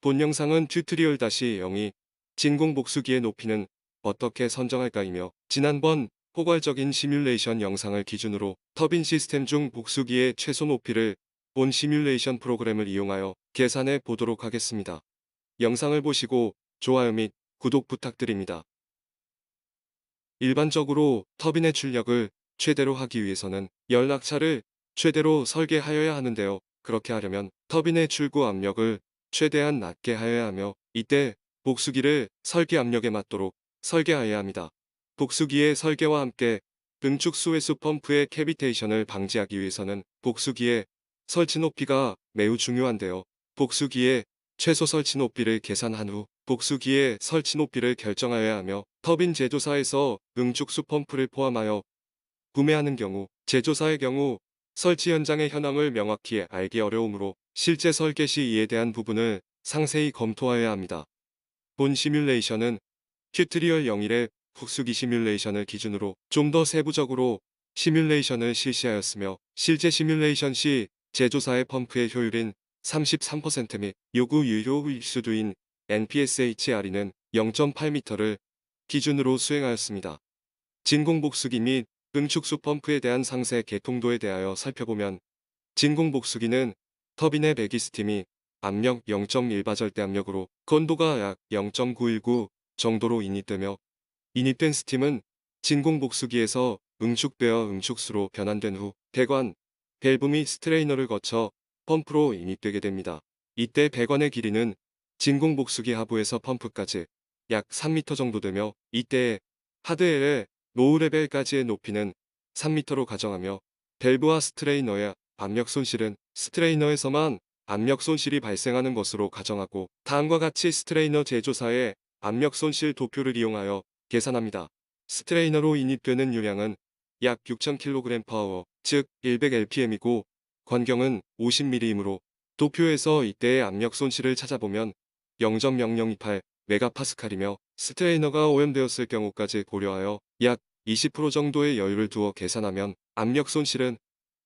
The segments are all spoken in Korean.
본 영상은 튜토리얼 다시 0이 진공 복수기의 높이는 어떻게 선정할까이며 지난번 포괄적인 시뮬레이션 영상을 기준으로 터빈 시스템 중 복수기의 최소 높이를 본 시뮬레이션 프로그램을 이용하여 계산해 보도록 하겠습니다. 영상을 보시고 좋아요 및 구독 부탁드립니다. 일반적으로 터빈의 출력을 최대로 하기 위해서는 연락차를 최대로 설계하여야 하는데요. 그렇게 하려면 터빈의 출구 압력을 최대한 낮게 하여야 하며 이때 복수기를 설계 압력에 맞도록 설계하여야 합니다. 복수기의 설계와 함께 응축 수회수 펌프의 캐비테이션을 방지하기 위해서는 복수기의 설치 높이가 매우 중요한데요. 복수기의 최소 설치 높이를 계산한 후 복수기의 설치 높이를 결정하여야 하며 터빈 제조사에서 응축수 펌프를 포함하여 구매하는 경우 제조사의 경우 설치 현장의 현황을 명확히 알기 어려우므로 실제 설계 시 이에 대한 부분을 상세히 검토하여야 합니다. 본 시뮬레이션은 튜토리얼 01의 복수기 시뮬레이션을 기준으로 좀 더 세부적으로 시뮬레이션을 실시하였으며 실제 시뮬레이션 시 제조사의 펌프의 효율인 33%및 요구 유효 수두인 NPSHRE는 0.8m를 기준으로 수행하였습니다. 진공복수기 및 응축수 펌프에 대한 상세 개통도에 대하여 살펴보면 진공복수기는 터빈의 배기 스팀이 압력 0.1바절대 압력으로 건도가 약 0.919 정도로 인입되며 인입된 스팀은 진공복수기에서 응축되어 응축수로 변환된 후 배관, 밸브 및 스트레이너를 거쳐 펌프로 인입되게 됩니다. 이때 배관의 길이는 진공복수기 하부에서 펌프까지 약 3m 정도 되며 이때의 하드엘의 로우 레벨까지의 높이는 3m로 가정하며 밸브와 스트레이너의 압력 손실은 스트레이너에서만 압력 손실이 발생하는 것으로 가정하고 다음과 같이 스트레이너 제조사의 압력 손실 도표를 이용하여 계산합니다. 스트레이너로 인입되는 유량은 약 6000kg 파워, 즉 100lpm이고 권경은 50mm이므로 도표에서 이때의 압력 손실을 찾아보면 0.0028 메가파스칼이며 스트레이너가 오염되었을 경우까지 고려하여 약 20% 정도의 여유를 두어 계산하면 압력 손실은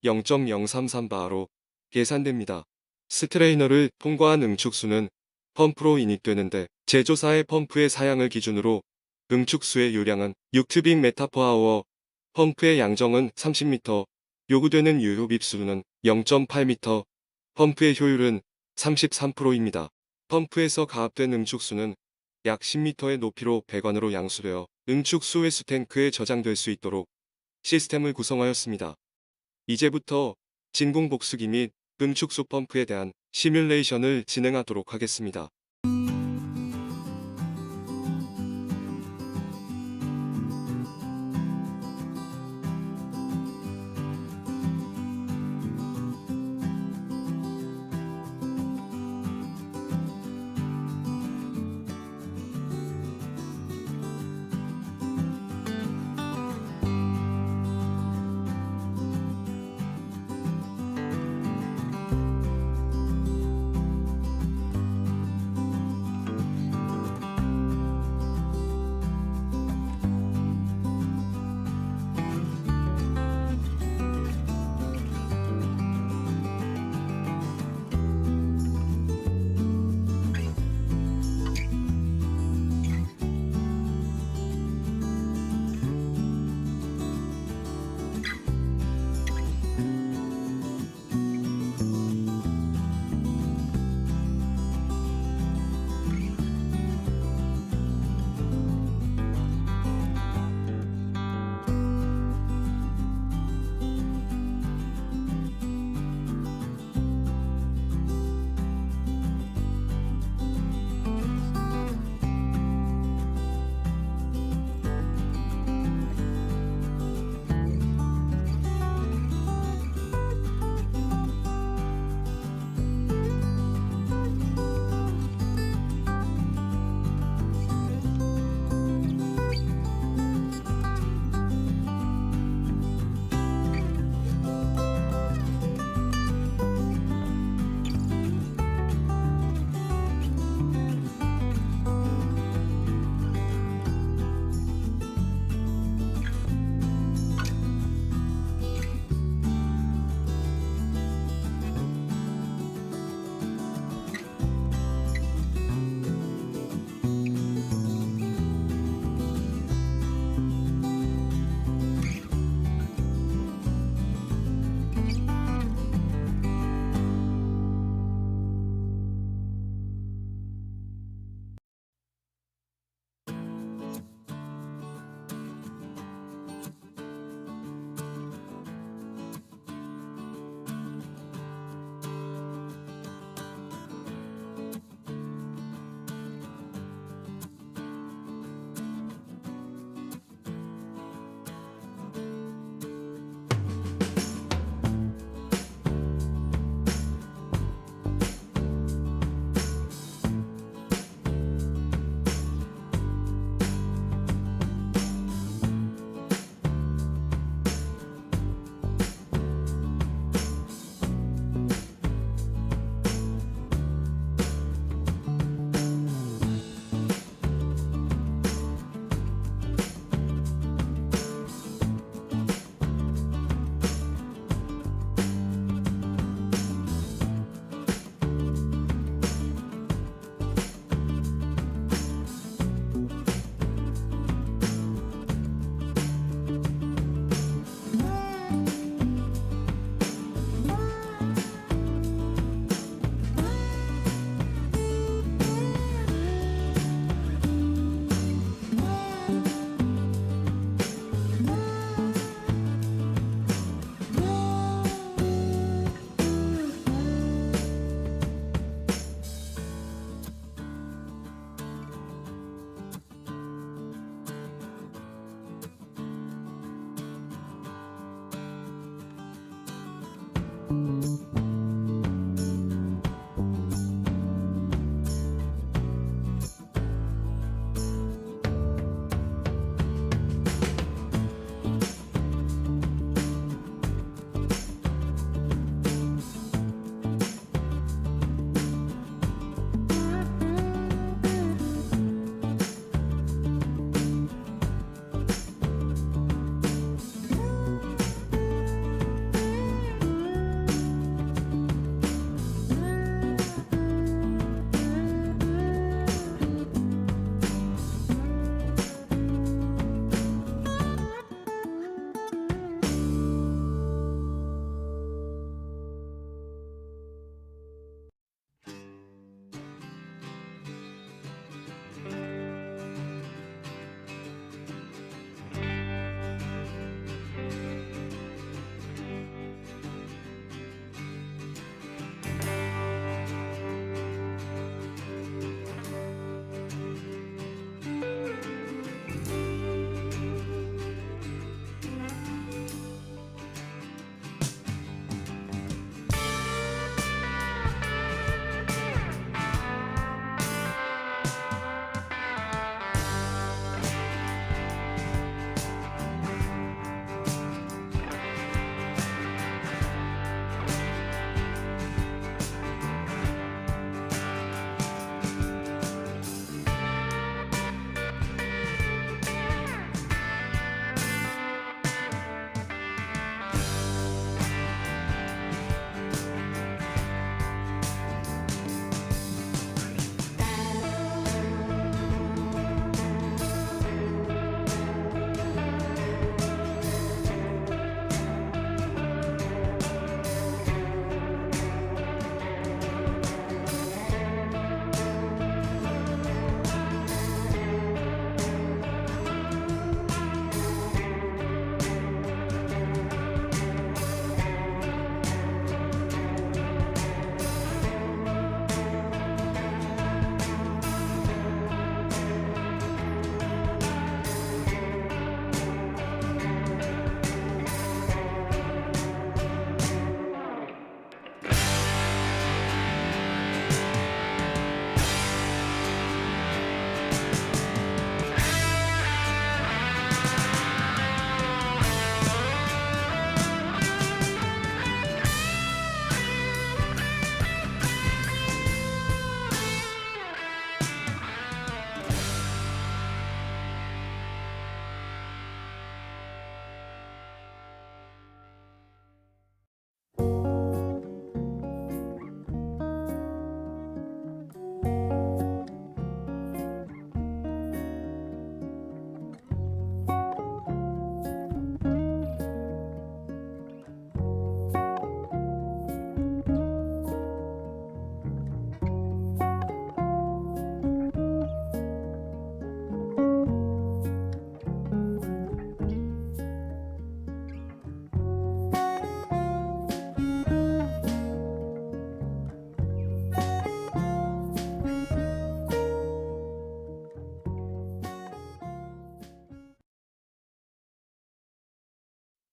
0.033바로 계산됩니다. 스트레이너를 통과한 응축수는 펌프로 인입되는데 제조사의 펌프의 사양을 기준으로 응축수의 유량은 6튜빅 메타퍼아워, 펌프의 양정은 30m, 요구되는 유효 빕수는 0.8m, 펌프의 효율은 33%입니다. 펌프에서 가압된 응축수는 약 10m의 높이로 배관으로 양수되어 응축 수 회수 탱크에 저장될 수 있도록 시스템을 구성하였습니다. 이제부터 진공 복수기 및 응축수 펌프에 대한 시뮬레이션을 진행하도록 하겠습니다.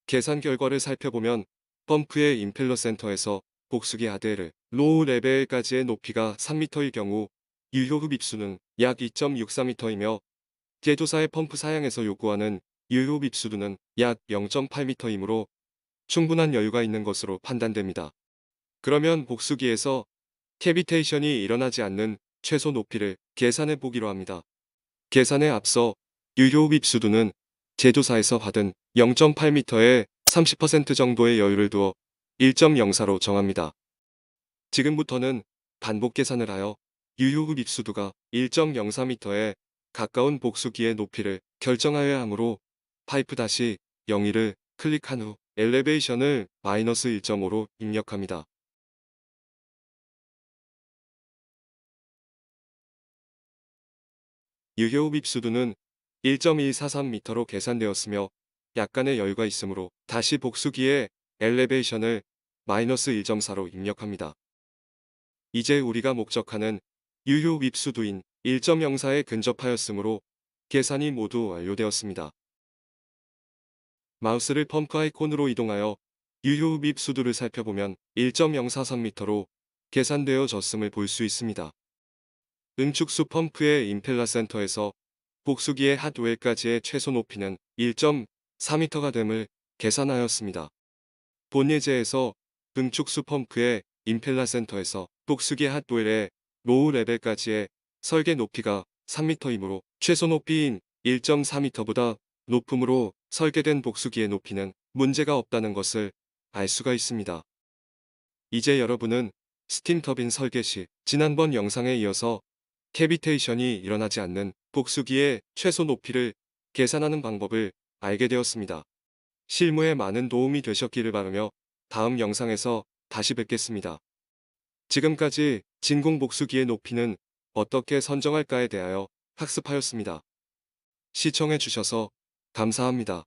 계산 결과를 살펴보면 펌프의 임펠러 센터에서 복수기 아데르 로우 레벨까지의 높이가 3m일 경우 유효 흡 입수는 약 2.64m이며 제조사의 펌프 사양에서 요구하는 유효 흡 입수는 약 0.8m이므로 충분한 여유가 있는 것으로 판단됩니다. 그러면 복수기에서 캐비테이션이 일어나지 않는 최소 높이를 계산해 보기로 합니다. 계산에 앞서 유효 흡 입수두는 제조사에서 받은 0.8m의 30% 정도의 여유를 두어 1.04로 정합니다. 지금부터는 반복 계산을 하여 유효흡 입수두가 1.04m에 가까운 복수기의 높이를 결정하여야 하므로 파이프 다시 02를 클릭한 후 엘리베이션을 마이너스 1.5로 입력합니다. 유효흡 입수두는 1.143m로 계산되었으며 약간의 여유가 있으므로 다시 복수기에 엘리베이션을 마이너스 1.4로 입력합니다. 이제 우리가 목적하는 유효 립수두인 1.04에 근접하였으므로 계산이 모두 완료되었습니다. 마우스를 펌프 아이콘으로 이동하여 유효 흡입 수두를 살펴보면 1.043m로 계산되어졌음을 볼 수 있습니다. 응축수 펌프의 임펠러 센터에서 복수기의 핫웰까지의 최소 높이는 1.4m가 됨을 계산하였습니다. 본 예제에서 응축수 펌프의 임펠러 센터에서 복수기 핫웰의 로우 레벨까지의 설계 높이가 3m이므로 최소 높이인 1.4m보다 높음으로 설계된 복수기의 높이는 문제가 없다는 것을 알 수가 있습니다. 이제 여러분은 스팀 터빈 설계 시 지난번 영상에 이어서 캐비테이션이 일어나지 않는 복수기의 최소 높이를 계산하는 방법을 알게 되었습니다. 실무에 많은 도움이 되셨기를 바라며 다음 영상에서 다시 뵙겠습니다. 지금까지 진공 복수기의 높이는 어떻게 선정할까에 대하여 학습하였습니다. 시청해 주셔서 감사합니다.